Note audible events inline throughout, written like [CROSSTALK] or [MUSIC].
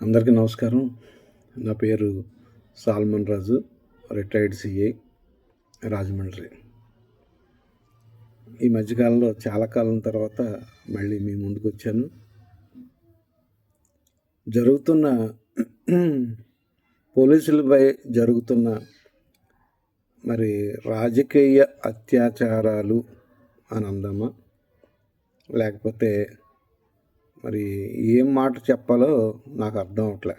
అందరికీ నమస్కారం. నా పేరు salmon Raju retired CI Rajahmundry. ఈ మధ్యకాలంలో చాలా కాలం తర్వాత మళ్ళీ మీ ముందుకు వచ్చాను. జరుగుతున్న [CLEARS THROAT] పోలీసులపై జరుగుతున్న మరి రాజకీయ అత్యాచారాలు అని అందామా లేకపోతే మరి ఏం మాట చెప్పాలో నాకు అర్థం అవట్లే.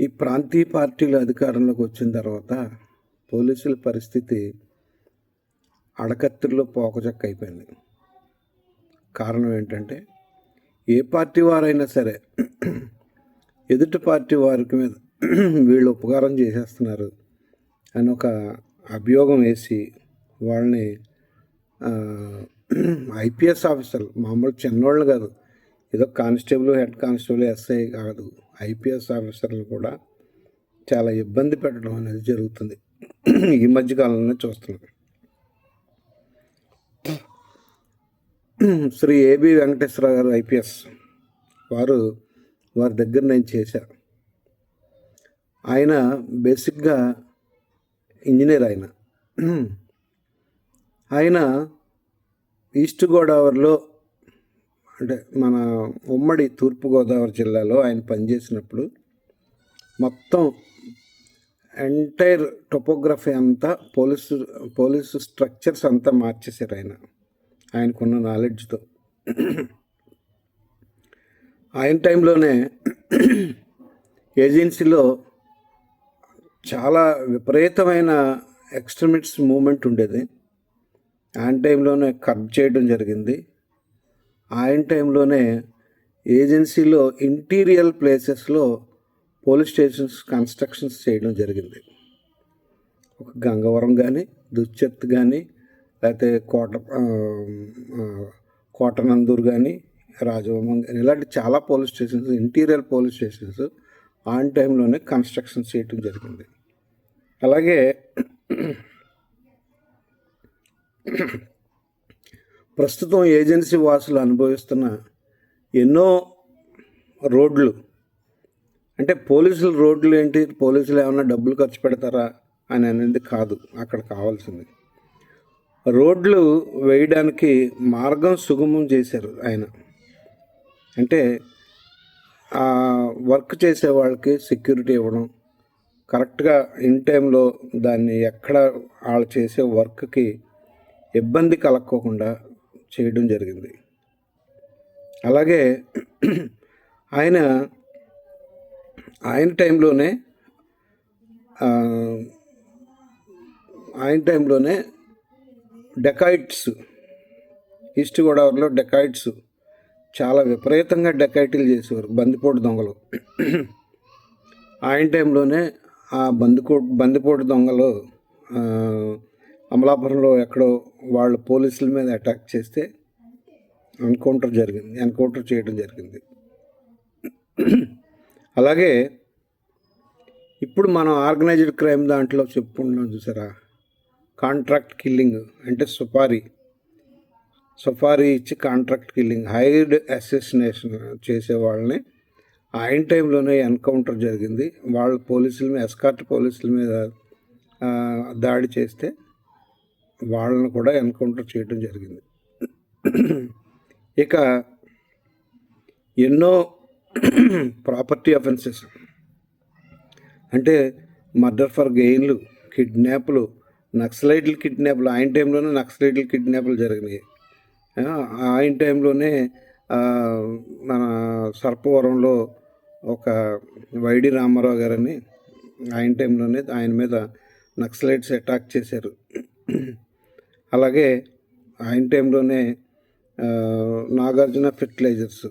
ఈ ప్రాంతీయ పార్టీలు అధికారంలోకి వచ్చిన తర్వాత పోలీసుల పరిస్థితి అడకత్తిలో పోకచక్క అయిపోయింది కారణం ఏంటంటే ఏ పార్టీ వారైనా సరే ఎదుటి పార్టీ వారికి మీద వీళ్ళు ఉపకారం చేసేస్తున్నారు అని ఒక అభియోగం వేసి వాళ్ళని ఐపీఎస్ ఆఫీసర్లు మామూలు చిన్నోళ్ళు కాదు. ఏదో కానిస్టేబుల్ హెడ్ కానిస్టేబుల్ ఎస్ఐ కాదు. ఐపీఎస్ ఆఫీసర్లు కూడా చాలా ఇబ్బంది పెట్టడం అనేది జరుగుతుంది. ఈ మధ్యకాలంలో చూస్తున్నాం శ్రీ ఏబి వెంకటేశ్వర గారు ఐపీఎస్ వారు వారి దగ్గర నేను చేశాను. ఆయన బేసిక్గా ఇంజనీర్ ఆయన. ఆయన ఈస్ట్ గోదావరిలో అంటే మన ఉమ్మడి తూర్పుగోదావరి జిల్లాలో ఆయన పనిచేసినప్పుడు మొత్తం ఎంటైర్ టొపోగ్రఫీ అంతా పోలీసు పోలీసు స్ట్రక్చర్స్ అంతా మార్చేశారు ఆయన. ఆయనకున్న నాలెడ్జ్తో. ఆయన టైంలోనే ఏజెన్సీలో చాలా విపరీతమైన ఎక్స్ట్రీమిట్స్ మూమెంట్ ఉండేది. ఆయన టైంలోనే కట్ చేయడం జరిగింది. ఆయన టైంలోనే ఏజెన్సీలో ఇంటీరియల్ ప్లేసెస్లో పోలీస్ స్టేషన్స్ కన్స్ట్రక్షన్స్ చేయడం జరిగింది. ఒక గంగవరం కానీ దుశ్చత్ కానీ లేకపోతే కోట కోటనందూర్ కానీ రాజభవన్ కానీ ఇలాంటి చాలా police stations interior police stations on టైంలోనే కన్స్ట్రక్షన్ చేయడం జరిగింది. అలాగే ప్రస్తుతం ఏజెన్సీ వాసులు అనుభవిస్తున్న ఎన్నో రోడ్లు. అంటే పోలీసులు రోడ్లు ఏంటి? పోలీసులు ఏమైనా డబ్బులు ఖర్చు పెడతారా అని అనేది కాదు. అక్కడ కావాల్సింది. రోడ్లు వేయడానికి మార్గం సుగమం చేశారు ఆయన. అంటే వర్క్ చేసే వాళ్ళకి సెక్యూరిటీ ఇవ్వడం కరెక్ట్గా ఇన్ టైంలో దాన్ని ఎక్కడ వాళ్ళు చేసే వర్క్కి ఇబ్బంది కలక్కోకుండా చేయడం జరిగింది. అలాగే ఆయన ఆయన టైంలోనే ఆయన టైంలోనే డెకాయిట్స్ ఈస్ట్ గోదావరిలో డెకాయిట్స్ చాలా విపరీతంగా డెకాయిటీలు చేసేవారు బందిపోటు దొంగలు. ఆయన టైంలోనే ఆ బందికో బందిపోటు దొంగలు అమలాపురంలో ఎక్కడో వాళ్ళు పోలీసుల మీద అటాక్ చేస్తే ఎన్కౌంటర్ జరిగింది ఎన్కౌంటర్ చేయడం జరిగింది. అలాగే ఇప్పుడు మనం ఆర్గనైజ్డ్ క్రైమ్ దాంట్లో చెప్పుకుంటున్నాం చూసారా? కాంట్రాక్ట్ కిల్లింగ్ అంటే సుపారీ సుపారీ ఇచ్చి కాంట్రాక్ట్ కిల్లింగ్ హైడ్ అసెసినేషన్ చేసే వాళ్ళని ఆయన టైంలోనే ఎన్కౌంటర్ జరిగింది. వాళ్ళ పోలీసుల మీద ఎస్కార్ట్ పోలీసుల మీద దాడి చేస్తే వాళ్ళని కూడా ఎన్కౌంటర్ చేయడం జరిగింది. ఇక ఎన్నో ప్రాపర్టీ అఫెన్సెస్ అంటే మర్డర్ ఫర్ గెయిన్లు కిడ్నాప్లు నక్సలైట్లు కిడ్నాప్లు ఆయన టైంలోనే నక్సలైట్లు కిడ్నాప్లు జరిగినాయి. ఆయన టైంలోనే మన సర్పవరంలో ఒక వైడి రామారావు గారని ఆయన టైంలోనే ఆయన మీద నక్సలైట్స్ అటాక్ చేశారు. అలాగే ఆయన టైంలోనే నాగార్జున ఫెర్టిలైజర్స్.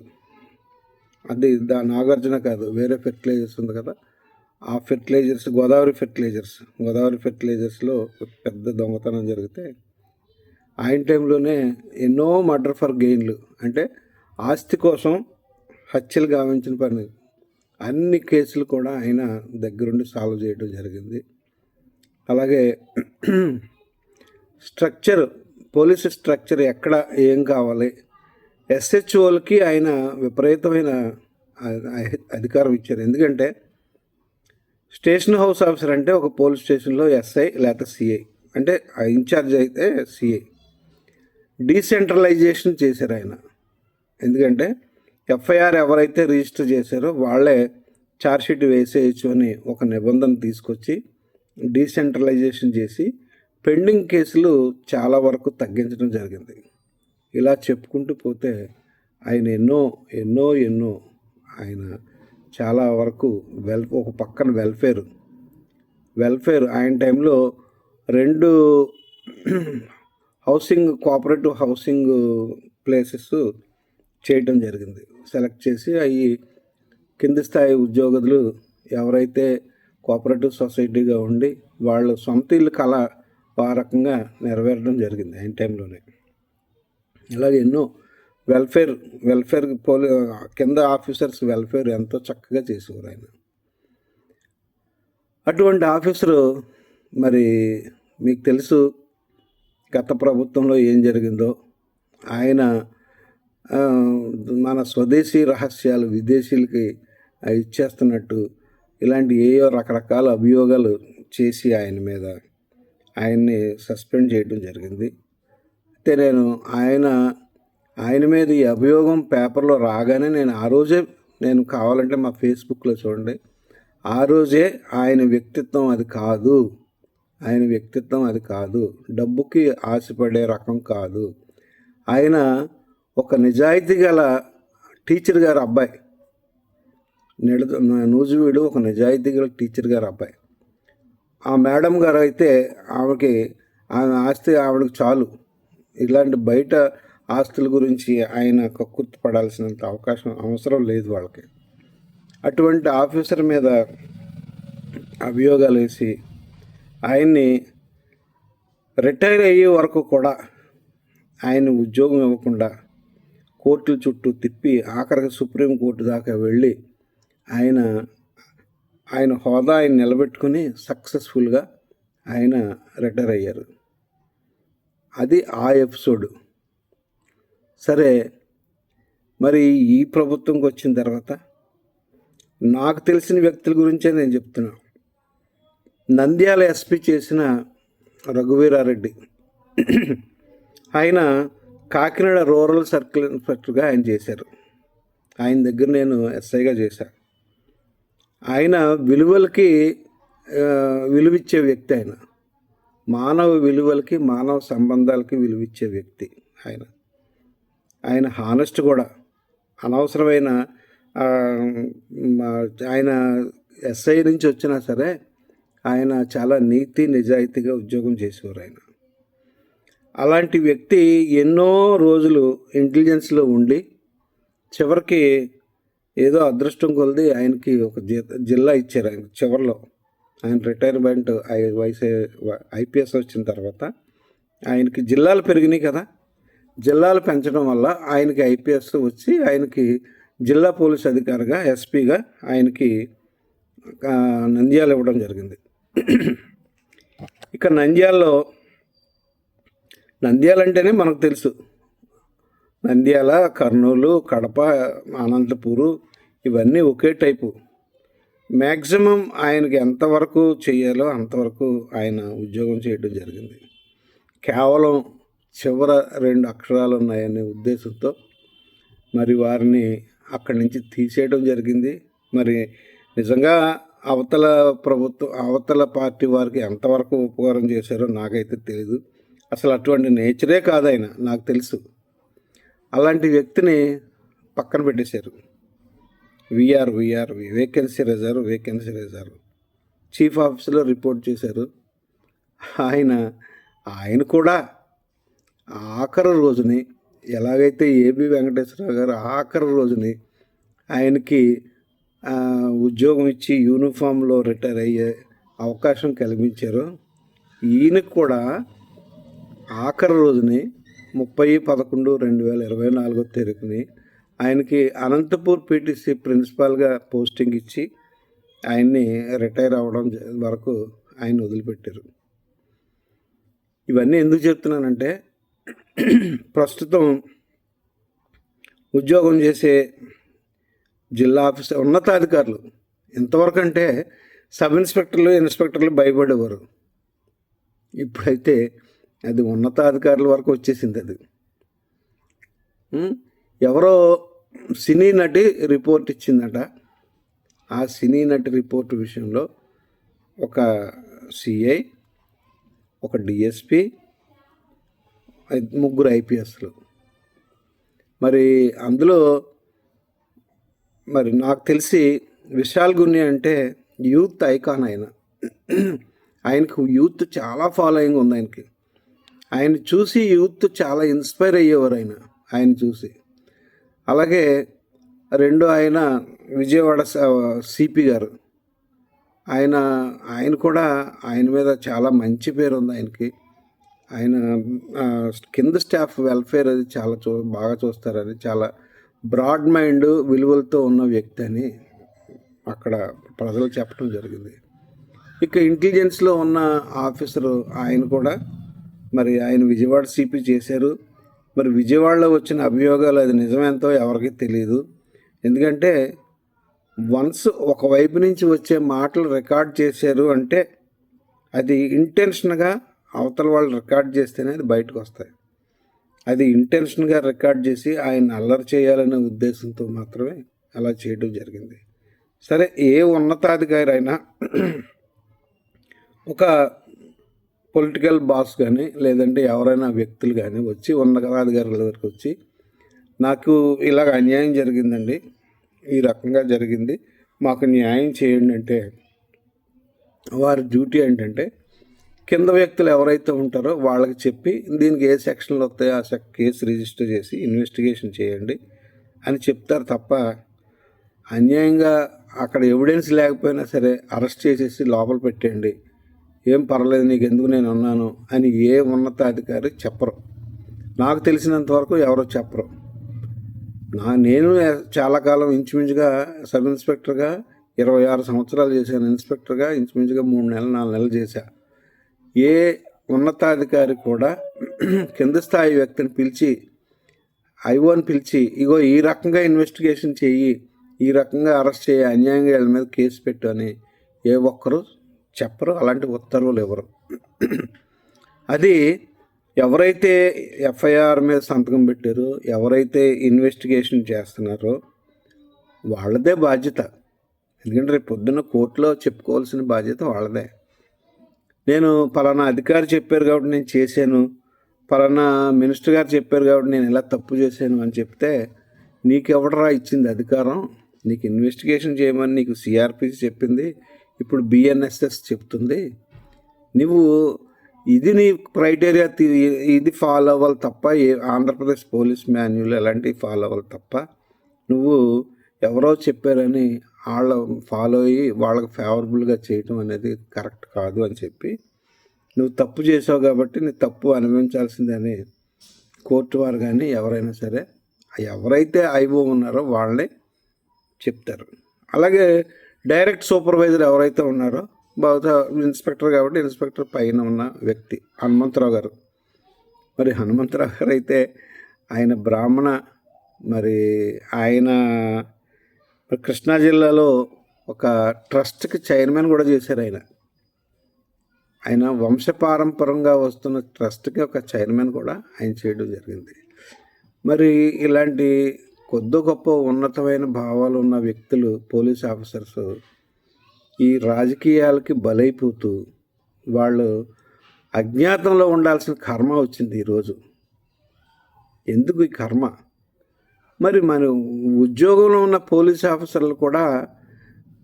అది దా నాగార్జున కాదు వేరే ఫెర్టిలైజర్స్ ఉంది కదా ఆ ఫెర్టిలైజర్స్ గోదావరి ఫెర్టిలైజర్స్. గోదావరి ఫెర్టిలైజర్స్లో పెద్ద దొంగతనం జరిగితే ఆయన టైంలోనే ఎన్నో మర్డర్ ఫర్ గెయిన్లు. అంటే ఆస్తి కోసం హత్యలు గావించిన పని అన్ని కేసులు కూడా ఆయన దగ్గరుండి సాల్వ్ చేయడం జరిగింది. అలాగే స్ట్రక్చర్ పోలీసు స్ట్రక్చర్ ఎక్కడ ఏం కావాలి? ఎస్హెచ్ఓలకి ఆయన విపరీతమైన అధికారం ఇచ్చారు. ఎందుకంటే స్టేషన్ హౌస్ ఆఫీసర్ అంటే ఒక పోలీస్ స్టేషన్లో ఎస్ఐ లేకపోతే సిఐ. అంటే ఆ ఇన్ఛార్జ్ అయితే సిఐ. డీసెంట్రలైజేషన్ చేశారు ఆయన. ఎందుకంటే ఎఫ్ఐఆర్ ఎవరైతే రిజిస్టర్ చేశారో వాళ్ళే ఛార్జ్షీట్ వేసేయచ్చు అని ఒక నిబంధన తీసుకొచ్చి డీసెంట్రలైజేషన్ చేసి పెండింగ్ కేసులు చాలా వరకు తగ్గించడం జరిగింది. ఇలా చెప్పుకుంటూ పోతే ఆయన ఎన్నో ఎన్నో ఎన్నో ఆయన చాలా వరకు వెల్ ఒక పక్కన వెల్ఫేర్. వెల్ఫేర్ ఆయన టైంలో రెండు హౌసింగ్ కోఆపరేటివ్ హౌసింగ్ ప్లేసెస్ చేయటం జరిగింది. సెలెక్ట్ చేసి అవి కింది స్థాయి ఉద్యోగులు ఎవరైతే కోఆపరేటివ్ సొసైటీగా ఉండి వాళ్ళు సొంత ఇల్లు కళ ఆ రకంగా నెరవేరడం జరిగింది ఆయన టైంలోనే. ఇలాగే ఎన్నో వెల్ఫేర్ వెల్ఫేర్ పోలీ కింద ఆఫీసర్స్ వెల్ఫేర్ ఎంతో చక్కగా చేసేవారు ఆయన. అటువంటి ఆఫీసరు మరి మీకు తెలుసు గత ప్రభుత్వంలో ఏం జరిగిందో. ఆయన మన స్వదేశీ రహస్యాలు విదేశీలకి ఇచ్చేస్తున్నట్టు ఇలాంటి ఏయో రకరకాల అభియోగాలు చేసి ఆయన మీద. ఆయన్ని సస్పెండ్ చేయడం జరిగింది. అయితే నేను ఆయన ఆయన మీద ఈ అభియోగం పేపర్లో రాగానే నేను ఆ రోజే నేను కావాలంటే మా ఫేస్బుక్లో చూడండి. ఆ రోజే ఆయన వ్యక్తిత్వం అది కాదు. ఆయన వ్యక్తిత్వం అది కాదు. డబ్బుకి ఆశపడే రకం కాదు. ఆయన ఒక నిజాయితీ గల టీచర్ గారు అబ్బాయి. నిడ నూజివీడు ఒక నిజాయితీ గల టీచర్ గారు అబ్బాయి. ఆ మేడం గారు అయితే ఆమెకి ఆమె ఆస్తి ఆవిడకి చాలు. ఇలాంటి బయట ఆస్తుల గురించి ఆయన కక్కుర్తి పడాల్సినంత అవకాశం అవసరం లేదు వాళ్ళకి. అటువంటి ఆఫీసర్ మీద అభియోగాలు వేసి ఆయన్ని రిటైర్ అయ్యే వరకు కూడా ఆయన ఉద్యోగం ఇవ్వకుండా కోర్టుల చుట్టూ తిప్పి ఆఖరికి సుప్రీంకోర్టు దాకా వెళ్ళి ఆయన ఆయన హోదా ఆయన నిలబెట్టుకుని సక్సెస్ఫుల్గా ఆయన రిటైర్ అయ్యారు. అది ఆ ఎపిసోడ్. సరే మరి ఈ ప్రభుత్వంకి వచ్చిన తర్వాత నాకు తెలిసిన వ్యక్తుల గురించే నేను చెప్తున్నా. నంద్యాల ఎస్పీ చేసిన రఘువీరారెడ్డి ఆయన కాకినాడ రూరల్ సర్కిల్ ఇన్స్పెక్టర్గా ఆయన చేశారు. ఆయన దగ్గర నేను ఎస్ఐగా చేశాను ఆయన విలువలకి విలువిచ్చే వ్యక్తి ఆయన. మానవ విలువలకి మానవ సంబంధాలకి విలువిచ్చే వ్యక్తి ఆయన. ఆయన హానెస్ట్ కూడా. అనవసరమైన ఆయన ఎస్ఐ నుంచి వచ్చినా సరే ఆయన చాలా నీతి నిజాయితీగా ఉద్యోగం చేసేవారు ఆయన. అలాంటి వ్యక్తి ఎన్నో రోజులు ఇంటెలిజెన్స్లో ఉండి చివరికి ఏదో అదృష్టం కొలిది ఆయనకి ఒక జిల్లా ఇచ్చారు ఆయన చివరిలో. ఆయన రిటైర్మెంట్ ఐ- వయసు ఐపీఎస్ వచ్చిన తర్వాత ఆయనకి జిల్లాలు పెరిగినాయి కదా. జిల్లాలు పెంచడం వల్ల ఆయనకి ఐపీఎస్ వచ్చి ఆయనకి జిల్లా పోలీస్ అధికారిగా ఎస్పీగా ఆయనకి నంద్యాలు నంద్యాల ఇవ్వడం జరిగింది. ఇక నంద్యాలలో నంద్యాలంటేనే మనకు తెలుసు. నంద్యాల కర్నూలు కడప అనంతపూరు ఇవన్నీ ఒకే టైపు. మ్యాక్సిమం ఆయనకి ఎంతవరకు చేయాలో అంతవరకు ఆయన ఉద్యోగం చేయడం జరిగింది. కేవలం చివర రెండు అక్షరాలు ఉన్నాయనే ఉద్దేశంతో మరి వారిని అక్కడి నుంచి తీసేయడం జరిగింది. మరి నిజంగా అవతల ప్రభుత్వం అవతల పార్టీ వారికి ఎంతవరకు ఉపకారం చేశారో నాకైతే తెలియదు అసలు అటువంటి నేచరే కాదు ఆయన నాకు తెలుసు. అలాంటి వ్యక్తిని పక్కన పెట్టేశారు. VR VR vacancy reserve vacancy reserve chief ఆఫీసులో రిపోర్ట్ చేశారు. ఆయన ఆయన కూడా ఆఖరి రోజుని ఎలాగైతే ఏబి వెంకటేశ్వరరావు గారు ఆఖరి రోజుని ఆయనకి ఉద్యోగం ఇచ్చి యూనిఫామ్లో రిటైర్ అయ్యే అవకాశం కల్పించారు ఈయనకు కూడా ఆఖరి రోజుని ముప్పై పదకొండు రెండు వేల ఇరవై నాలుగో తేదీని ఆయనకి అనంతపూర్ పీటీసీ ప్రిన్సిపాల్గా పోస్టింగ్ ఇచ్చి ఆయన్ని రిటైర్ అవ్వడం వరకు ఆయన వదిలిపెట్టారు. ఇవన్నీ ఎందుకు చెప్తున్నానంటే ప్రస్తుతం ఉద్యోగం చేసే జిల్లా ఆఫీసర్ ఉన్నతాధికారులు ఇంతవరకు అంటే సబ్ ఇన్స్పెక్టర్లు ఇన్స్పెక్టర్లు భయపడేవారు. ఇప్పుడైతే అది ఉన్నతాధికారుల వరకు వచ్చేసింది అది? ఎవరో సినీ నటి రిపోర్ట్ ఇచ్చిందట. ఆ సినీ నటి రిపోర్ట్ విషయంలో ఒక సిఐ ఒక డిఎస్పి ముగ్గురు ఐపీఎస్లు. మరి అందులో మరి నాకు తెలిసి విశాల్ గున్ని అంటే యూత్ ఐకాన్ ఆయన. ఆయనకు యూత్ చాలా ఫాలోయింగ్ ఉంది ఆయనకి. ఆయన చూసి యూత్ చాలా ఇన్స్పైర్ అయ్యేవారు ఆయన ఆయన చూసి. అలాగే రెండు ఆయన విజయవాడ సిపి గారు. ఆయన ఆయన కూడా ఆయన మీద చాలా మంచి పేరు ఉంది ఆయనకి. ఆయన కింద స్టాఫ్ వెల్ఫేర్ అది చాలా చూ బాగా చూస్తారని చాలా బ్రాడ్ మైండ్ విలువలతో ఉన్న వ్యక్తి అని అక్కడ ప్రజలు చెప్పడం జరిగింది. ఇక ఇంటెలిజెన్స్లో ఉన్న ఆఫీసరు ఆయన కూడా మరి ఆయన విజయవాడ సిపి చేశారు. మరి విజయవాడలో వచ్చిన అభియోగాలు అది నిజమేంతో ఎవరికీ తెలియదు ఎందుకంటే వన్స్ ఒకవైపు నుంచి వచ్చే మాటలు రికార్డ్ చేశారు అంటే అది ఇంటెన్షన్గా అవతల వాళ్ళు రికార్డ్ చేస్తేనే అది బయటకు వస్తాయి. అది ఇంటెన్షన్గా రికార్డ్ చేసి ఆయన అల్లరి చేయాలనే ఉద్దేశంతో మాత్రమే అలా చేయడం జరిగింది. సరే ఏ ఉన్నతాధికారి అయినా ఒక పొలిటికల్ బాస్ కానీ లేదంటే ఎవరైనా వ్యక్తులు కానీ వచ్చి ఉన్నతాధికారుల దగ్గరకు వచ్చి నాకు ఇలాగ అన్యాయం జరిగిందండి. ఈ రకంగా జరిగింది. మాకు న్యాయం చేయండి అంటే వారి డ్యూటీ ఏంటంటే కింద వ్యక్తులు ఎవరైతే ఉంటారో వాళ్ళకి చెప్పి దీనికి ఏ సెక్షన్లు వస్తాయో? ఆ సెక్ కేసు రిజిస్టర్ చేసి ఇన్వెస్టిగేషన్ చేయండి అని చెప్తారు తప్ప అన్యాయంగా అక్కడ ఎవిడెన్స్ లేకపోయినా సరే అరెస్ట్ చేసేసి లోపల పెట్టేయండి. ఏం పర్లేదు నీకు ఎందుకు నేను ఉన్నాను అని ఏ ఉన్నతాధికారి చెప్పరు. నాకు తెలిసినంత వరకు ఎవరో చెప్పరు. నా నేను చాలా కాలం ఇంచుమించుగా సబ్ ఇన్స్పెక్టర్గా ఇరవై ఆరు సంవత్సరాలు చేశాను. ఇన్స్పెక్టర్గా ఇంచుమించుగా మూడు నెలలు నాలుగు నెలలు చేశా. ఏ ఉన్నతాధికారి కూడా కింద స్థాయి వ్యక్తిని పిలిచి ఐఓని పిలిచి ఇగో ఈ రకంగా ఇన్వెస్టిగేషన్ చెయ్యి ఈ రకంగా అరెస్ట్ చేయి అన్యాయంగా వీళ్ళ మీద కేసు పెట్టు అని ఏ ఒక్కరు చెప్పరు అలాంటి ఉత్తర్వులు ఇవ్వరు. అది ఎవరైతే ఎఫ్ఐఆర్ మీద సంతకం పెట్టారో ఎవరైతే ఇన్వెస్టిగేషన్ చేస్తున్నారో వాళ్ళదే బాధ్యత. ఎందుకంటే రేపు పొద్దున్న కోర్టులో చెప్పుకోవాల్సిన బాధ్యత వాళ్ళదే. నేను పలానా అధికారి చెప్పారు కాబట్టి నేను చేశాను పలానా మినిస్టర్ గారు చెప్పారు కాబట్టి నేను ఇలా తప్పు చేశాను అని చెప్తే నీకు ఎవడరా ఇచ్చింది అధికారం? నీకు ఇన్వెస్టిగేషన్ చేయమని నీకు సిఆర్పిసి చెప్పింది ఇప్పుడు బిఎన్ఎస్ఎస్ చెప్తుంది. నువ్వు ఇది నీ క్రైటీరియా తీ- ఇది ఫాలో అవ్వాలి తప్ప ఏ ఆంధ్రప్రదేశ్ పోలీస్ మాన్యువల్ ఎలాంటివి ఫాలో అవ్వాలి తప్ప నువ్వు ఎవరో చెప్పారని వాళ్ళ ఫాలో అయ్యి వాళ్ళకి ఫేవరబుల్గా చేయటం అనేది కరెక్ట్ కాదు అని చెప్పి నువ్వు తప్పు చేసావు కాబట్టి నీ తప్పు అనుభవించాల్సిందని కోర్టు వారు కానీ ఎవరైనా సరే ఎవరైతే ఐఓ ఉన్నారో వాళ్ళని చెప్తారు. అలాగే డైరెక్ట్ సూపర్వైజర్ ఎవరైతే ఉన్నారో బహుశా ఇన్స్పెక్టర్ కాబట్టి ఇన్స్పెక్టర్ పైన ఉన్న వ్యక్తి హనుమంతరావు గారు. మరి హనుమంతరావు గారు అయితే ఆయన బ్రాహ్మణ మరి ఆయన కృష్ణా జిల్లాలో ఒక ట్రస్ట్కి చైర్మన్ కూడా చేశారు ఆయన. ఆయన వంశపారంపరంగా వస్తున్న ట్రస్ట్కి ఒక చైర్మన్ కూడా ఆయన చేయడం జరిగింది. మరి ఇలాంటి కొద్ది గొప్ప ఉన్నతమైన భావాలు ఉన్న వ్యక్తులు పోలీస్ ఆఫీసర్స్ ఈ రాజకీయాలకి బలైపోతూ వాళ్ళు అజ్ఞాతంలో ఉండాల్సిన కర్మ వచ్చింది ఈరోజు ఎందుకు ఈ కర్మ? మరి మన ఉద్యోగంలో ఉన్న పోలీస్ ఆఫీసర్లు కూడా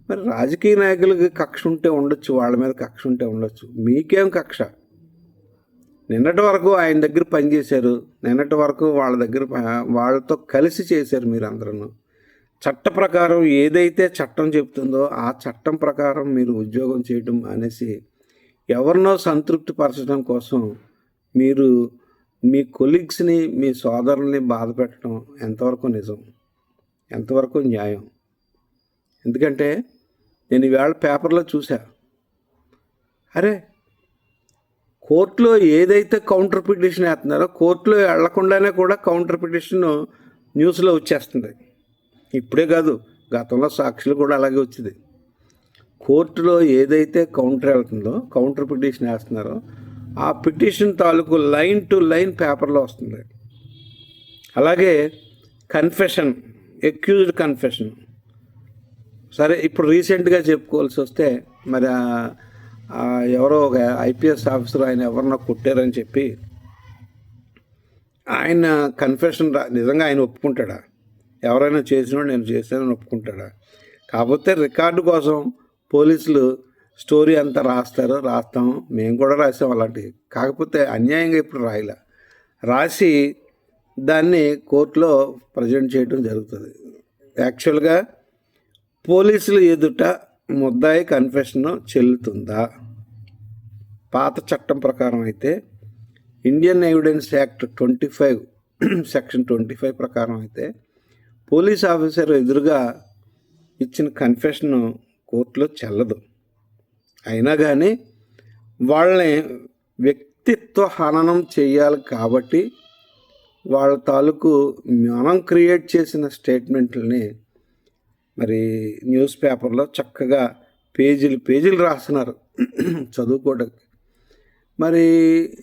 మరి రాజకీయ నాయకులకి కక్ష ఉంటే ఉండొచ్చు వాళ్ళ మీద కక్ష ఉంటే ఉండొచ్చు. మీకేం కక్ష? నిన్నటి వరకు ఆయన దగ్గర పనిచేశారు. నిన్నటి వరకు వాళ్ళ దగ్గర వాళ్ళతో కలిసి చేశారు మీరు అందరూ చట్ట ప్రకారం ఏదైతే చట్టం చెప్తుందో ఆ చట్టం ప్రకారం మీరు ఉద్యోగం చేయడం అనేసి ఎవరినో సంతృప్తి పరచడం కోసం మీరు మీ కొలీగ్స్ని మీ సోదరుల్ని బాధ పెట్టడం ఎంతవరకు నిజం? ఎంతవరకు న్యాయం? ఎందుకంటే నేను ఈవేళ పేపర్లో చూసా అరే కోర్టులో ఏదైతే కౌంటర్ పిటిషన్ వేస్తున్నారో కోర్టులో వెళ్ళకుండానే కూడా కౌంటర్ పిటిషన్ న్యూస్లో వచ్చేస్తుంది. ఇప్పుడే కాదు గతంలో సాక్షులు కూడా అలాగే వచ్చింది. కోర్టులో ఏదైతే కౌంటర్ వెళ్తుందో కౌంటర్ పిటిషన్ వేస్తున్నారో ఆ పిటిషన్ తాలూకు లైన్ టు లైన్ పేపర్లో వస్తుంది. అలాగే కన్ఫెషన్ ఎక్యూజ్డ్ కన్ఫెషన్ సరే ఇప్పుడు రీసెంట్గా చెప్పుకోవాల్సి వస్తే మరి ఎవరో ఒక ఐపీఎస్ ఆఫీసర్ ఆయన ఎవరినో కొట్టారని చెప్పి ఆయన కన్ఫెషన్ రా నిజంగా ఆయన ఒప్పుకుంటాడా? ఎవరైనా చేసినా నేను చేశానని ఒప్పుకుంటాడా? కాకపోతే రికార్డు కోసం పోలీసులు స్టోరీ అంతా రాస్తారు? రాస్తాము మేము కూడా రాసాం అలాంటివి. కాకపోతే అన్యాయంగా ఇప్పుడు రాయలే. రాసి దాన్ని కోర్టులో ప్రజెంట్ చేయడం జరుగుతుంది. యాక్చువల్గా పోలీసులు ఎదుట ముద్దాయి కన్ఫెషన్ చెల్లుతుందా? పాత చట్టం ప్రకారం అయితే Indian evidence act twenty five [CLEARS THROAT] section twenty five ప్రకారం అయితే పోలీస్ ఆఫీసర్ ఎదురుగా ఇచ్చిన కన్ఫెషన్ కోర్టులో చెల్లదు. అయినా కానీ వాళ్ళని వ్యక్తిత్వ హననం చేయాలి కాబట్టి వాళ్ళ తాలూకు మనం క్రియేట్ చేసిన స్టేట్మెంట్లని మరి న్యూస్ పేపర్లో చక్కగా పేజీలు పేజీలు రాస్తున్నారు. [CLEARS THROAT] చదువుకోవడానికి. మరి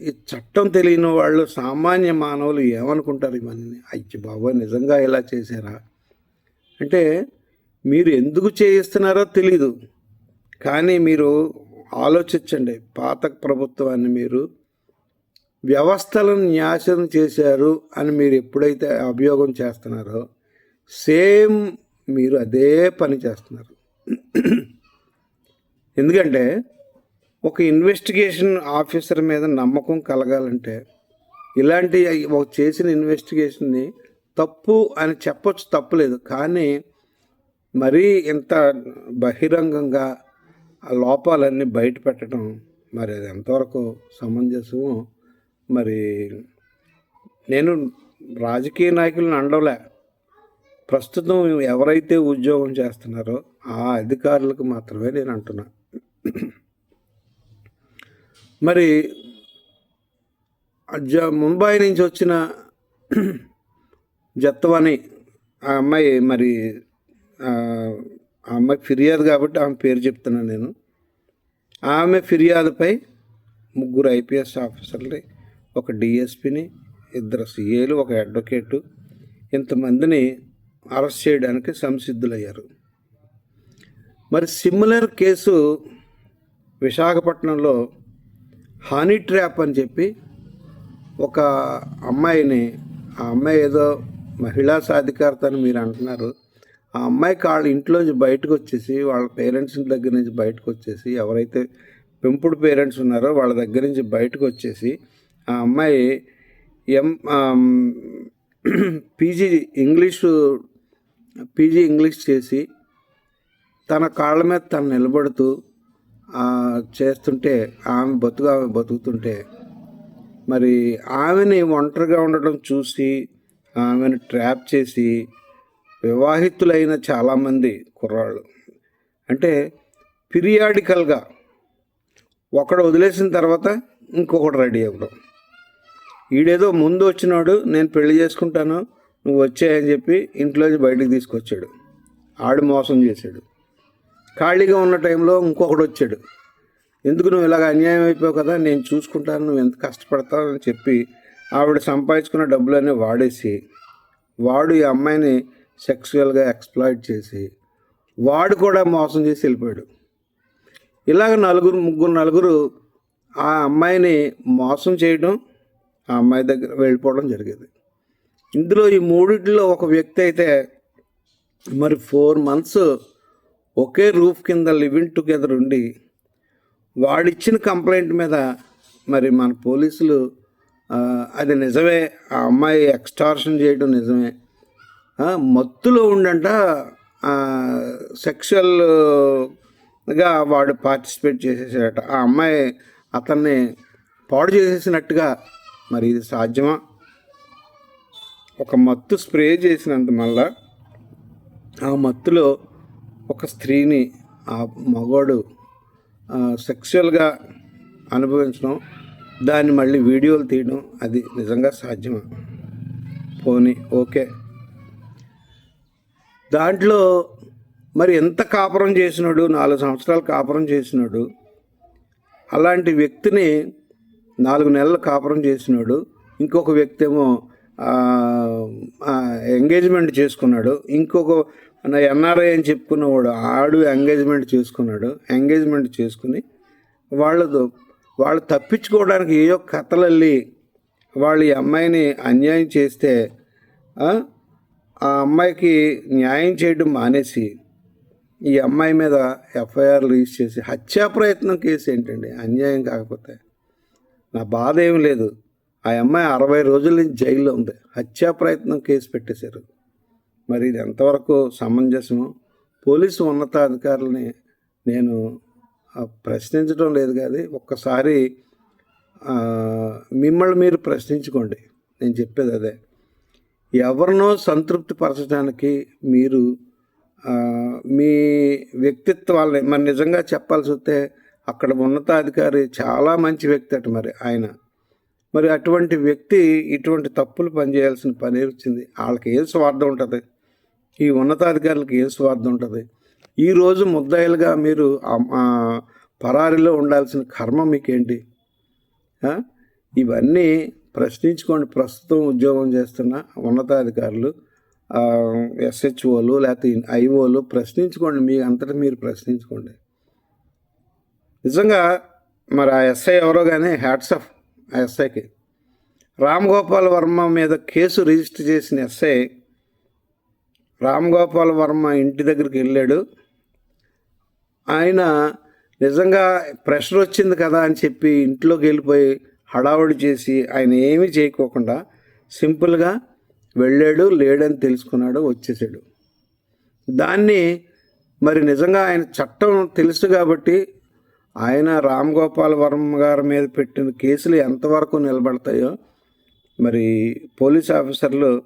ఈ చట్టం తెలియని వాళ్ళు సామాన్య మానవులు ఏమనుకుంటారు ఇవన్నీ? అయ్యి బాబోయ్ నిజంగా ఇలా చేశారా? అంటే మీరు ఎందుకు చేయిస్తున్నారో తెలీదు. కానీ మీరు ఆలోచించండి. పాత ప్రభుత్వాన్ని మీరు వ్యవస్థలను న్యాసం చేశారు అని మీరు ఎప్పుడైతే అభియోగం చేస్తున్నారో సేమ్ మీరు అదే పని చేస్తున్నారు. ఎందుకంటే ఒక ఇన్వెస్టిగేషన్ ఆఫీసర్ మీద నమ్మకం కలగాలంటే ఇలాంటి ఒక చేసిన ఇన్వెస్టిగేషన్ని తప్పు అని చెప్పచ్చు తప్పులేదు. కానీ మరీ ఇంత బహిరంగంగా ఆ లోపాలన్నీ బయట పెట్టడం మరి అది ఎంతవరకు సమంజసమో మరి నేను రాజకీయ నాయకులను అండవలే ప్రస్తుతం ఎవరైతే ఉద్యోగం చేస్తున్నారో ఆ అధికారులకు మాత్రమే నేను అంటున్నా. మరి ముంబై నుంచి వచ్చిన జత్వాని ఆ అమ్మాయి మరి ఆ అమ్మాయి ఫిర్యాదు కాబట్టి ఆమె పేరు చెప్తున్నాను నేను. ఆమె ఫిర్యాదుపై ముగ్గురు ఐపీఎస్ ఆఫీసర్లు ఒక డిఎస్పిని ఇద్దరు సీఏలు ఒక అడ్వకేటు ఇంతమందిని అరెస్ట్ చేయడానికి సంసిద్ధులయ్యారు. మరి సిమిలర్ కేసు విశాఖపట్నంలో హనీ ట్రాప్ అని చెప్పి ఒక అమ్మాయిని ఆ అమ్మాయి ఏదో మహిళా సాధికారత అని మీరు అంటున్నారు. ఆ అమ్మాయి కాళ్ళు ఇంట్లోంచి బయటకు వచ్చేసి వాళ్ళ పేరెంట్స్ దగ్గర నుంచి బయటకు వచ్చేసి ఎవరైతే పెంపుడు పేరెంట్స్ ఉన్నారో వాళ్ళ దగ్గర నుంచి బయటకు వచ్చేసి ఆ అమ్మాయి M PG English PG English చేసి తన కాళ్ళ మీద తను నిలబడుతూ చేస్తుంటే ఆమె బతుకు ఆమె బతుకుతుంటే మరి ఆమెని ఒంటరిగా ఉండడం చూసి ఆమెను ట్రాప్ చేసి వివాహితులైన చాలామంది కుర్రాళ్ళు. అంటే పిరియాడికల్గా ఒకడు వదిలేసిన తర్వాత ఇంకొకటి రెడీ అవ్వడం. ఈడేదో ముందు వచ్చినాడు నేను పెళ్ళి చేసుకుంటాను నువ్వు వచ్చాయని చెప్పి ఇంట్లోంచి బయటికి తీసుకొచ్చాడు. ఆడు మోసం చేశాడు. ఖాళీగా ఉన్న టైంలో ఇంకొకడు వచ్చాడు. ఎందుకు నువ్వు ఇలాగ అన్యాయం అయిపోయావు కదా? నేను చూసుకుంటాను నువ్వు ఎంత కష్టపడతావు అని చెప్పి ఆవిడ సంపాదించుకున్న డబ్బులన్నీ వాడేసి వాడు ఈ అమ్మాయిని సెక్సువల్గా ఎక్స్ప్లాయిట్ చేసి వాడు కూడా మోసం చేసి వెళ్ళిపోయాడు. ఇలాగ నలుగురు ముగ్గురు నలుగురు ఆ అమ్మాయిని మోసం చేయడం ఆ అమ్మాయి దగ్గర వెళ్ళిపోవడం జరిగేది. ఇందులో ఈ మూడిట్లో ఒక వ్యక్తి అయితే మరి ఫోర్ మంత్స్ ఒకే రూఫ్ కింద లివింగ్ టుగెదర్ ఉండి వాడిచ్చిన కంప్లైంట్ మీద మరి మన పోలీసులు అది నిజమే ఆ అమ్మాయి ఎక్స్టార్షన్ చేయడం నిజమే. మత్తులో ఉండంట సెక్షువల్గా వాడు పార్టిసిపేట్ చేసేసాడట. ఆ అమ్మాయి అతన్ని పాడు చేసేసినట్టుగా మరి ఇది సాధ్యమా? ఒక మత్తు స్ప్రే చేసినంత మళ్ళా ఆ మత్తులో ఒక స్త్రీని ఆ మగవాడు సెక్షువల్గా అనుభవించడం దాన్ని మళ్ళీ వీడియోలు తీయడం అది నిజంగా సాధ్యమా? పోనీ ఓకే. దాంట్లో మరి ఎంత కాపురం చేసినాడు నాలుగు సంవత్సరాలు కాపురం చేసినాడు అలాంటి వ్యక్తిని నాలుగు నెలలు కాపురం చేసినాడు ఇంకొక వ్యక్తి ఏమో ఎంగేజ్మెంట్ చేసుకున్నాడు ఇంకొక ఎన్ఆర్ఐ అని చెప్పుకున్నవాడు ఆడు ఎంగేజ్మెంట్ చేసుకున్నాడు ఎంగేజ్మెంట్ చేసుకుని వాళ్ళతో వాళ్ళు తప్పించుకోవడానికి ఏయో కథలల్లి వాళ్ళు ఈ అమ్మాయిని అన్యాయం చేస్తే ఆ ఆ అమ్మాయికి న్యాయం చేయడం మానేసి ఈ అమ్మాయి మీద ఎఫ్ఐఆర్ రిలీజ్ చేసి హత్యా ప్రయత్నం కేసు ఏంటండి? అన్యాయం కాకపోతే. నా బాధ ఏం లేదు. ఆ అమ్మాయి అరవై రోజుల నుంచి జైల్లో ఉంది. హత్యా ప్రయత్నం కేసు పెట్టేశారు. మరి ఇది ఎంతవరకు సమంజసము పోలీసు ఉన్నతాధికారులని నేను ప్రశ్నించడం లేదు కానీ ఒక్కసారి మిమ్మల్ని మీరు ప్రశ్నించుకోండి. నేను చెప్పేది అదే. ఎవరినో సంతృప్తి పరచడానికి మీరు మీ వ్యక్తిత్వాలని మరి నిజంగా చెప్పాల్సి వస్తే అక్కడ ఉన్నతాధికారి చాలా మంచి వ్యక్తి అట మరి ఆయన. మరి అటువంటి వ్యక్తి ఇటువంటి తప్పులు పనిచేయాల్సిన పని వచ్చింది. వాళ్ళకి ఏ స్వార్థం ఉంటుంది? ఈ ఉన్నతాధికారులకు ఏం స్వార్థం ఉంటుంది? ఈరోజు ముద్దాయిలుగా మీరు పరారిలో ఉండాల్సిన కర్మ మీకేంటి? ఇవన్నీ ప్రశ్నించుకోండి. ప్రస్తుతం ఉద్యోగం చేస్తున్న ఉన్నతాధికారులు ఎస్హెచ్ఓలు లేకపోతే ఐఓలు ప్రశ్నించుకోండి. మీ అంతటా మీరు ప్రశ్నించుకోండి. నిజంగా మరి ఆ ఎస్ఐ ఎవరో కానీ హ్యాట్స్ ఆఫ్ ఆ ఎస్ఐకి. రామ్ గోపాల్ వర్మ మీద కేసు రిజిస్టర్ చేసిన ఎస్ఐ రామ్ గోపాల్ వర్మ ఇంటి దగ్గరికి వెళ్ళాడు. ఆయన నిజంగా ప్రెషర్ వచ్చింది కదా అని చెప్పి ఇంట్లోకి వెళ్ళిపోయి హడావుడి చేసి ఆయన ఏమీ చేయకోకుండా సింపుల్గా వెళ్ళాడు లేడని తెలుసుకున్నాడు వచ్చేసాడు. దాన్ని మరి నిజంగా ఆయన చట్టం తెలుసు కాబట్టి ఆయన రామ్ గోపాల్ వర్మ గారి మీద పెట్టిన కేసులు ఎంతవరకు నిలబడతాయో మరి పోలీస్ ఆఫీసర్లు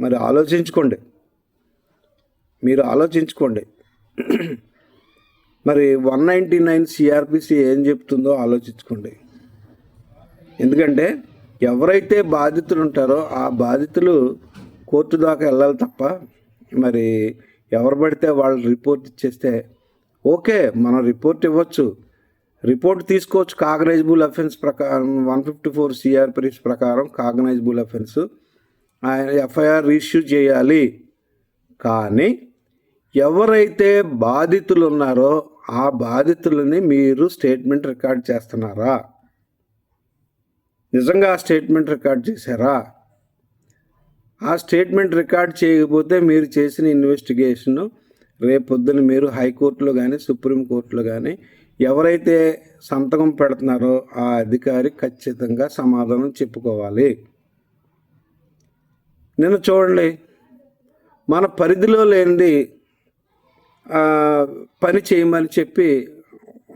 మరి ఆలోచించుకోండి. మీరు ఆలోచించుకోండి. మరి వన్ నైంటీ నైన్ సిఆర్పిసి ఏం చెప్తుందో ఆలోచించుకోండి. ఎందుకంటే ఎవరైతే బాధితులు ఉంటారో ఆ బాధితులు కోర్టు దాకా వెళ్ళాలి తప్ప మరి ఎవరు పడితే వాళ్ళు రిపోర్ట్ ఇచ్చేస్తే ఓకే మనం రిపోర్ట్ ఇవ్వచ్చు. రిపోర్ట్ తీసుకోవచ్చు కాగ్నైజబుల్ అఫెన్స్ ప్రకారం వన్ ఫిఫ్టీ ఫోర్ సిఆర్పిస్ ప్రకారం కాగ్నైజబుల్ అఫెన్స్. ఆయన ఎఫ్ఐఆర్ ఇష్యూ చేయాలి. కానీ ఎవరైతే బాధితులు ఉన్నారో ఆ బాధితులని మీరు స్టేట్మెంట్ రికార్డ్ చేస్తున్నారా? నిజంగా ఆ స్టేట్మెంట్ రికార్డ్ చేశారా? ఆ స్టేట్మెంట్ రికార్డ్ చేయకపోతే మీరు చేసిన ఇన్వెస్టిగేషన్ రేపొద్దున మీరు హైకోర్టులో కానీ సుప్రీంకోర్టులో కానీ ఎవరైతే సంతకం పెడుతున్నారో ఆ అధికారి ఖచ్చితంగా సమాధానం చెప్పుకోవాలి. నిన్న చూడండి. మన పరిధిలో లేనిది పని చేయమని చెప్పి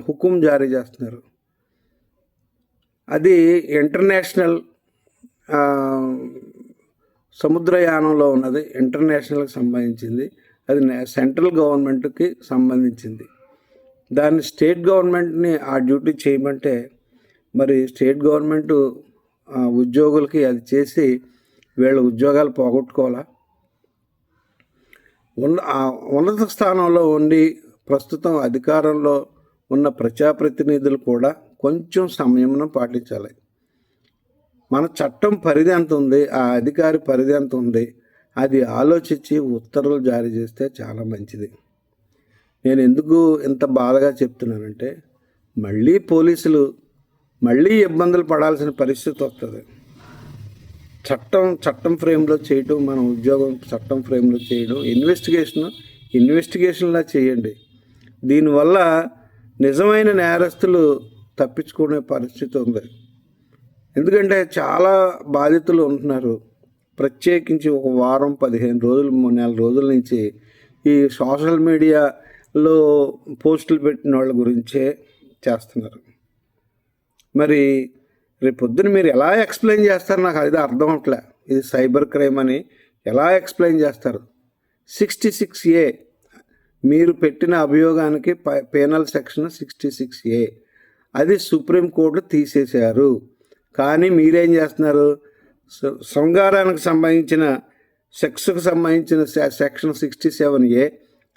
హుకుం జారీ చేస్తున్నారు. అది ఇంటర్నేషనల్ సముద్రయానంలో ఉన్నది ఇంటర్నేషనల్కి సంబంధించింది. అది నే- సెంట్రల్ గవర్నమెంట్కి సంబంధించింది. దాన్ని స్టేట్ గవర్నమెంట్ని ఆ డ్యూటీ చేయమంటే మరి స్టేట్ గవర్నమెంట్ ఉద్యోగులకి అది చేసి వీళ్ళ ఉద్యోగాలు పోగొట్టుకోవాలా? ఉన్న ఉన్నత స్థానంలో ఉండి ప్రస్తుతం అధికారంలో ఉన్న ప్రజాప్రతినిధులు కూడా కొంచెం సంయమనం పాటించాలి. మన చట్టం పరిధి ఎంత ఉంది ఆ అధికారి పరిధి ఎంత ఉంది అది ఆలోచించి ఉత్తర్వులు జారీ చేస్తే చాలా మంచిది. నేను ఎందుకు ఇంత బాధగా చెప్తున్నానంటే మళ్ళీ పోలీసులు మళ్ళీ ఇబ్బందులు పడాల్సిన పరిస్థితి వస్తుంది. చట్టం చట్టం ఫ్రేమ్లో చేయటం మన ఉద్యోగం చట్టం ఫ్రేమ్లో చేయడం ఇన్వెస్టిగేషన్ ఇన్వెస్టిగేషన్లా చేయండి. దీనివల్ల నిజమైన నేరస్తులు తప్పించుకునే పరిస్థితి ఉంది. ఎందుకంటే చాలా బాధితులు ఉంటున్నారు. ప్రత్యేకించి ఒక వారం పదిహేను రోజులు మూడు నెల రోజుల నుంచి ఈ సోషల్ మీడియాలో పోస్టులు పెట్టిన వాళ్ళ గురించే చేస్తున్నారు. మరి రేపు పొద్దున మీరు ఎలా ఎక్స్ప్లెయిన్ చేస్తారు? నాకు అది అర్థం అవట్లే. ఇది సైబర్ క్రైమ్ అని ఎలా ఎక్స్ప్లెయిన్ చేస్తారు? Sixty six A. మీరు పెట్టిన అభియోగానికి penal section sixty six A. అది సుప్రీంకోర్టు తీసేశారు. కానీ మీరేం చేస్తున్నారు? శృంగారానికి సంబంధించిన సెక్స్కు సంబంధించిన సె- సెక్షన్ సిక్స్టీ సెవెన్ ఏ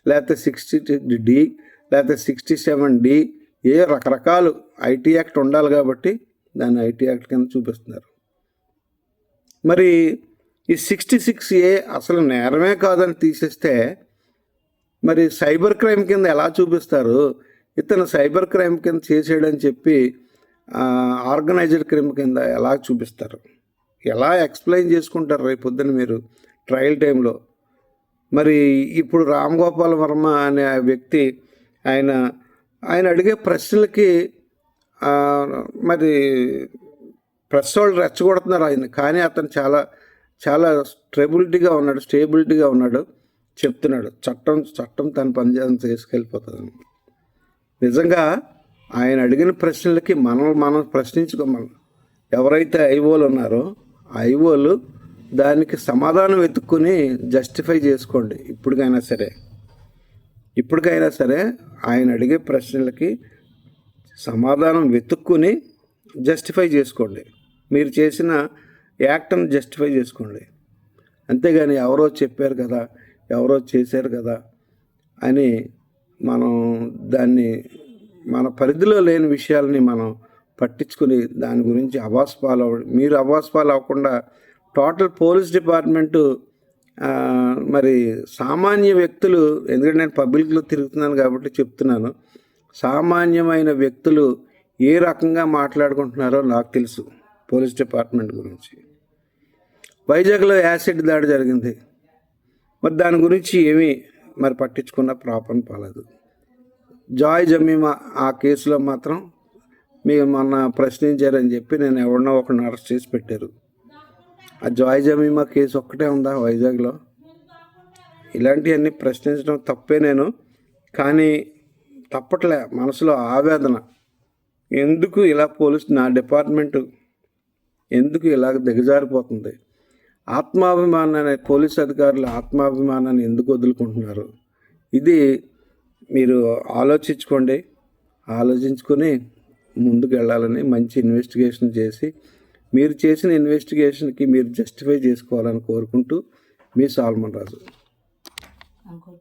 లేకపోతే సిక్స్టీ డి లేకపోతే సిక్స్టీ సెవెన్ డి ఏ రకరకాలు ఐటీ యాక్ట్ ఉండాలి కాబట్టి దాన్ని ఐటీ యాక్ట్ కింద చూపిస్తున్నారు. మరి ఈ సిక్స్టీ సిక్స్ ఏ అసలు నేరమే కాదని తీసేస్తే మరి సైబర్ క్రైమ్ కింద ఎలా చూపిస్తారు? ఇతను సైబర్ క్రైమ్ కింద చేసేయడని చెప్పి ఆర్గనైజ్డ్ క్రైమ్ కింద ఎలా చూపిస్తారు? ఎలా ఎక్స్ప్లెయిన్ చేసుకుంటారు రేపు పొద్దున మీరు ట్రయల్ టైంలో? మరి ఇప్పుడు రామ్ గోపాల్ వర్మ అనే వ్యక్తి ఆయన ఆయన అడిగే ప్రశ్నలకి మరి ప్రెస్ వాళ్ళు రెచ్చగొడుతున్నారు ఆయన. కానీ అతను చాలా చాలా స్టెబిలిటీగా ఉన్నాడు స్టేబిలిటీగా ఉన్నాడు. చెప్తున్నాడు చట్టం చట్టం తన పనిచేయడం తీసుకెళ్ళిపోతుంది నిజంగా ఆయన అడిగిన ప్రశ్నలకి మనం మనం ప్రశ్నించుకోమని ఎవరైతే ఐఓలు ఉన్నారో ఐవోలు ఐఓలు దానికి సమాధానం వెతుక్కుని జస్టిఫై చేసుకోండి. ఇప్పటికైనా సరే. ఇప్పటికైనా సరే ఆయన అడిగే ప్రశ్నలకి సమాధానం వెతుక్కుని జస్టిఫై చేసుకోండి. మీరు చేసిన యాక్ట్ని జస్టిఫై చేసుకోండి. అంతేగాని ఎవరో చెప్పారు కదా ఎవరో చేశారు కదా అని మనం దాన్ని మన పరిధిలో లేని విషయాలని మనం పట్టించుకుని దాని గురించి అవాస్ పాలు మీరు అవాస్ పాలు అవ్వకుండా టోటల్ పోలీస్ డిపార్ట్మెంటు మరి సామాన్య వ్యక్తులు ఎందుకంటే నేను పబ్లిక్లో తిరుగుతున్నాను కాబట్టి చెప్తున్నాను సామాన్యమైన వ్యక్తులు ఏ రకంగా మాట్లాడుకుంటున్నారో నాకు తెలుసు పోలీస్ డిపార్ట్మెంట్ గురించి. వైజాగ్లో యాసిడ్ దాడి జరిగింది. మరి దాని గురించి ఏమీ మరి పట్టించుకున్న ప్రాపం పాలదు. జాయ్ జమీమా ఆ కేసులో మాత్రం మీరు మొన్న ప్రశ్నించారని చెప్పి నేను ఎవరినో ఒకరిని అరెస్ట్ చేసి పెట్టారు. ఆ జాయ్ జమీమా కేసు ఒక్కటే ఉందా వైజాగ్లో? ఇలాంటివన్నీ ప్రశ్నించడం తప్పే నేను. కానీ తప్పట్లే మనసులో ఆవేదన. ఎందుకు ఇలా పోలీస్ నా డిపార్ట్మెంటు ఎందుకు ఇలా దిగజారిపోతుంది? ఆత్మాభిమానాన్ని పోలీస్ అధికారులు ఆత్మాభిమానాన్ని ఎందుకు వదులుకుంటున్నారు? ఇది మీరు ఆలోచించుకోండి. ఆలోచించుకొని ముందుకు వెళ్ళాలని మంచి ఇన్వెస్టిగేషన్ చేసి మీరు చేసిన ఇన్వెస్టిగేషన్కి మీరు జస్టిఫై చేసుకోవాలని కోరుకుంటూ మీ సాల్మన్ రాజు. అంకుల్.